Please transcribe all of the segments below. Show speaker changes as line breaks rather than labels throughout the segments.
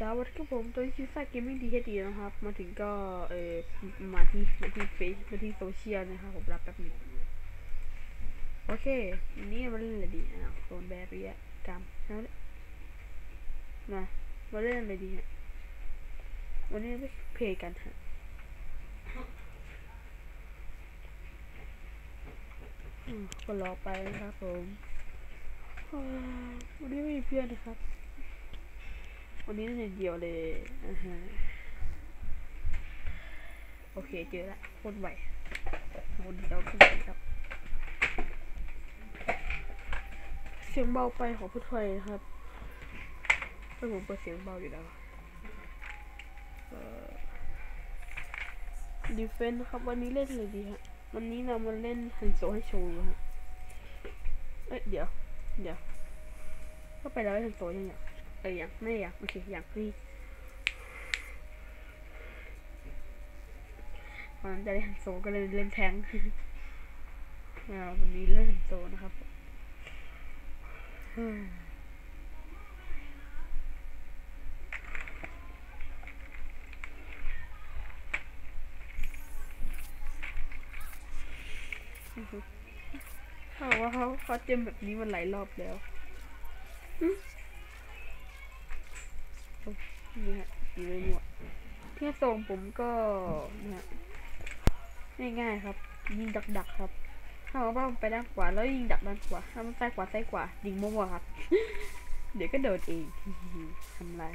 สวัสดีครับผมตัวชิซ่าเกมมิ่งดีแค่ดีนะครับ มาถึงก็เออมาที่มาที่เฟซมาที่โซเชียลนะครับผมรับแป๊บหนึงโอเควันนี้มาเล่นอะไรดีอะโดนแบรีอะกรรมแล้วมามาเล่นอะไรดีฮะวันนี้ไปเพย์กันฮะอืมก็รอไปนะครับผมวันนี้ไม่มีเพื่อนนะครับ วันนี้เล่นเดียวเลยอ่าฮะโอเคเจอละโคตรไวคนเดียวขึ้นไปครับเสียงเบาไปของผู้ถอยนะครับเพื่อนผมเปิดเสียงเบาอยู่แล้วเอ่อดีเฟนครับ วันนี้เล่นอะไรดีฮะวันนี้เรามาเล่นฮันโซให้โชว์ฮะเอ้ยเดี๋ยว เดี๋ยว ก็ไปแล้วฮันโซยังไง เออยังไม่อยากโอเคอยากนี่วันนั้นจะเล่นโซก็เลยเล่นแทงวันนี้เล่นโซนะครับเขาว่าเขาเขาเจมแบบนี้มันหลายรอบแล้ว นี่ฮะอยู่ในหมวดที่ทรงผมก็นะฮะง่ายๆครับ ยิงดักๆครับ ถ้าว่ามันไปด้านขวาแล้วยิงดักด้านขวาถ้ามันซ้ายขวาซ้ายขวายิงมั่วๆครับ เดี๋ยวก็โดดเองทำลาย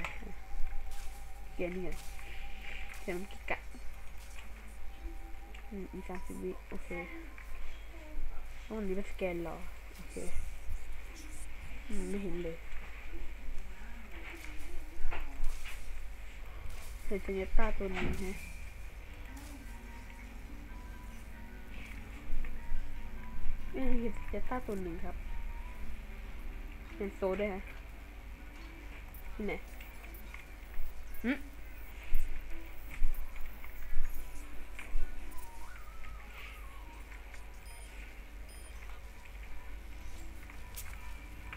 เกมนี่กันเกมกิกะอืมอีกสามสิบวิโอเควันนี้เป็นสแกนรอโอเคอืมไม่เห็นเลย เห็นเซเนต้าตัวนี้ฮะนี่เห็นเซเนต้าตัวหนึ่งครับเห็นโซด้วยฮะที่ไหนหึ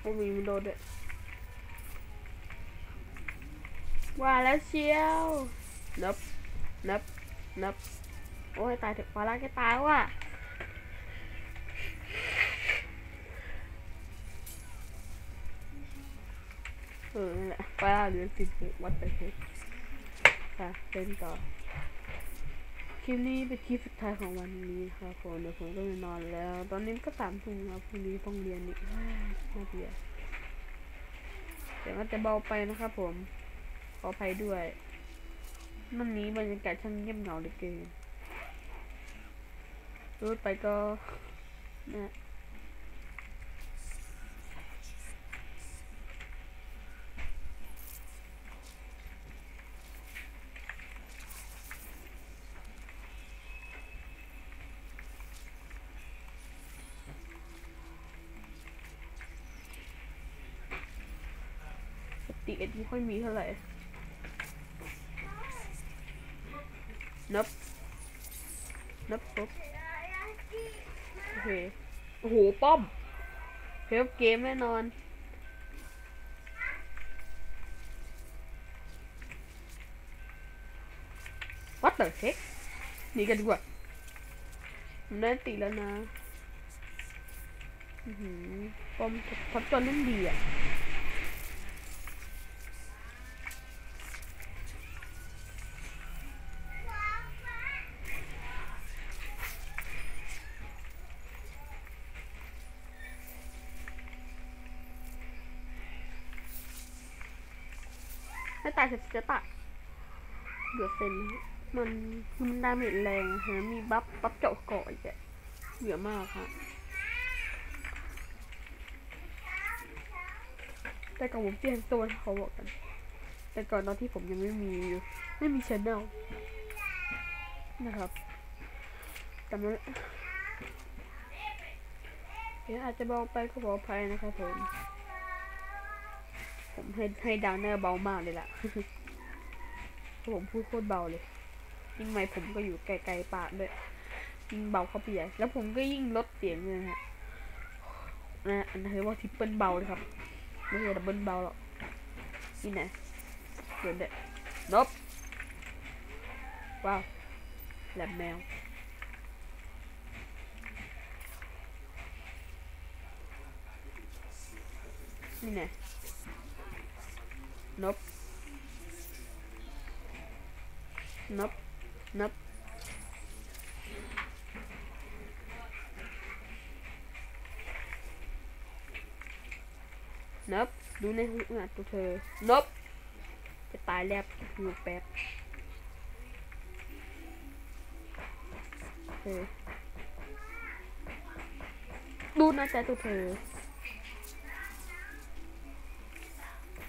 โอ้มีมันโดนด้วย ว่าแล้วเชียวนับนับนับโอ้ยตายเถอะฟาร่าแกตายว่ะเออนั่แหละฟาร่าเหลือสิบวัดไปเถอะค่ะเล่นต่อ คลิปนี้เป็นคลิปสุดท้ายของวันนี้ครับผมเดี๋ยวผมก็ไปนอนแล้ว ตอนนี้ก็สามทุ่มครับพรุ่งนี้ต้องเรียนอีกน่าเบื่อแต่มันจะเบาไปนะครับผม ออภัยด้วย วันนี้บรรยากาศช่างเงียบเหงาเหลือเกินรูดไปก็นะสติเอ็ดไม่ค่อยมีเท่าไหร่ นับ นับปุ๊บโอเค โอ้โห ป้อมเพลเกมแน่นอน วัดเตอร์เช็คหนีกันดีกว่าผมได้ตีแล้วนะ อือหือป้อมพับจนนั่นดีอะ ถ้าตายเสร็จจะตัดเหลือเซนมันคือมันดาเมจแรงฮะมีบัฟบัฟเจาะเกาะอีกอะเหลือมากค่ะแต่ก่อนผมเปลี่ยนโซนเขาบอกกัน แต่ก่อนตอนที่ผมยังไม่มีไม่มีชแนลนะครับแต่มันเดี๋ยวอาจจะเบาไปขออภัยนะครับผม ผมให้ให้ดังเนอร์เบามากเลยล่ะผมพูดโคตรเบาเลย ยิ่งไม่ผมก็อยู่ไกลๆปากด้วย ยิ่งเบาเข้าไปใหญ่แล้วผมก็ยิ่งลดเสียงเลยฮะนะอันนี้ว่าทริปเปิลเบาเลยครับ ไม่ใช่ดับเบิลเบาหรอกนี่นะเดินเด็ดนบว้าวแหลมแมวนี่ไงนบ นบนบนบดูในหูอะตัวเธอนบจะตายแล้วอยู่แป๊บเออดูนะจ๊ะตัวเธอ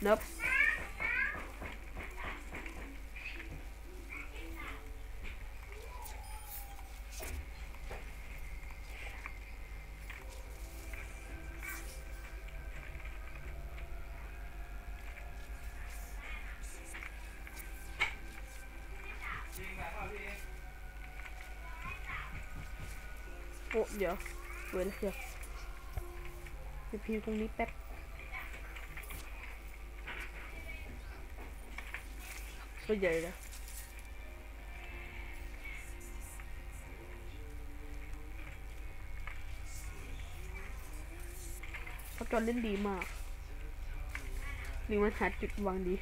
น อ้เดี๋ยวเว้ยเดี๋ยไปพิมพ์ตรงนี้แป๊บตัวใหญ่เลยเขาจอนเล่นดีมากลิงมันหาจุดวางดี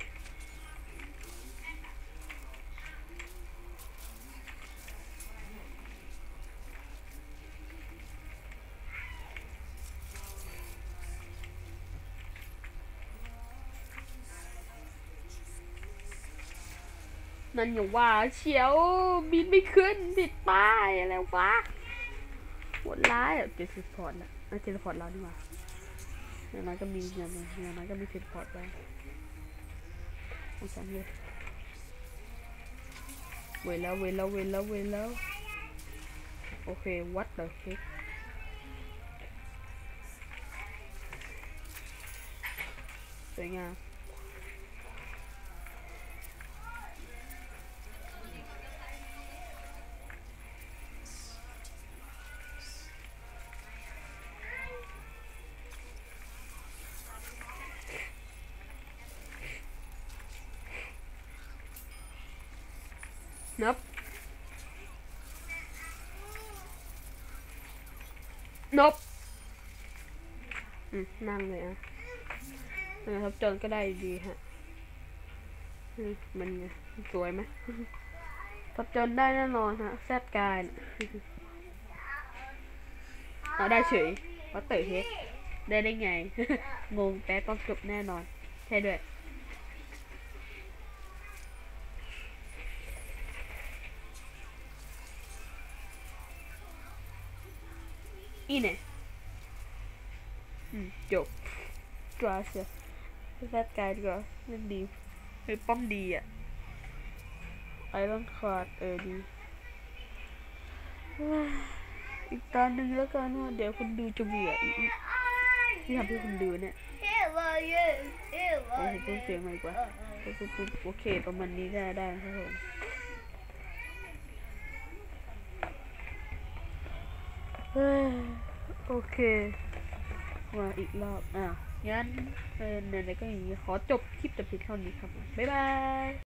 นั่นอย่าว่าเชียวบินไม่ขึ้นติดป้ายอะไรวะโหดร้ายอะเจสพอร์ตละเอาเจสพอร์ตเราดีกว่าอย่างน้อยก็มีอย่างน้อยอย่างน้อยก็มีเจสพอร์ตไปเอาฉันเลยเวล้วเวล้วเวล้วเวล้วโอเควัดเดอเช็คสวยงาม นับนบนั่งเลยอะนะครับจนก็ได้ดีฮะมันสวยไหมทับจนได้แน่นอนฮะแซดการเอาได้เฉยว่าเต๋อเฮกได้ได้ไง งงแต่ต้องจบแน่นอน ใช่ด้วย อีเนี่ยอืมจบกราเซียแซดการ์ดก็เล่นดีเฮ้ยป้อมดีอะไอรอนคาร์ดเออดีว้าอีกตาหนึ่งแล้วกันว่าเดี๋ยวคนดูจะเบื่ออีกที่ทำให้คนดูเนี่ยโอ้โหเพิ่มเสียงมาอีกว่าปุ๊บปุ๊บปุ๊บโอเคประมาณนี้ได้ได้ครับผมเฮ้ย โอเค มาอีกรอบอะงั้นเออไหนๆก็อย่างนี้ ขอจบคลิปแต่เพียงเท่านี้ครับ บ๊ายบาย